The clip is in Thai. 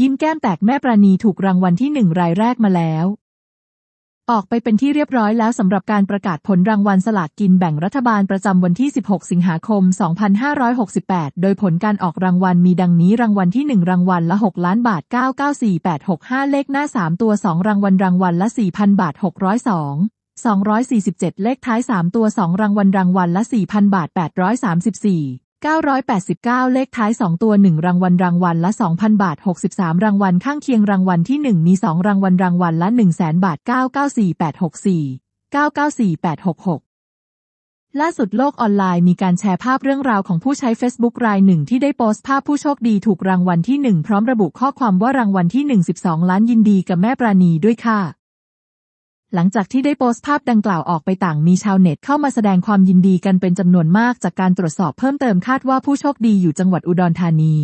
ยิ้มแก้มแตกแม่ปราณีถูกรางวัลที่หนึ่งรายแรกมาแล้ว ออกไปเป็นที่เรียบร้อยแล้วสำหรับการประกาศผลรางวัลสลากกินแบ่งรัฐบาลประจำวันที่ 16 สิงหาคม 2568 โดยผลการออกรางวัลมีดังนี้รางวัลที่ 1 รางวัลละ 6 ล้านบาท 994865 เลขหน้า 3 ตัว 2 รางวัลรางวัลละ 4,000 บาท 602 247 เลขท้าย 3 ตัว 2 รางวัลรางวัลละ 4,000 บาท 834 989 เลขท้าย 2 ตัว 1 รางวัลรางวัลละ 2,000 บาท 63 รางวัลข้างเคียงรางวัลที่ 1 มี 2 รางวัลรางวัลละ100,000 บาท 994864 994866 ล่าสุดโลกออนไลน์มีการแชร์ภาพเรื่องราวของผู้ใช้ Facebook รายหนึ่งที่ได้โพสต์ภาพผู้โชคดีถูกรางวัลที่ 1 พร้อมระบุข้อความว่ารางวัลที่ 1 12 ล้านยินดีกับแม่ปราณีด้วยค่ะ หลังจากที่ได้โพสต์ภาพดังกล่าวออกไปต่างมีชาวเน็ตเข้ามาแสดงความยินดีกันเป็นจำนวนมากจากการตรวจสอบเพิ่มเติมคาดว่าผู้โชคดีอยู่จังหวัดอุดรธานี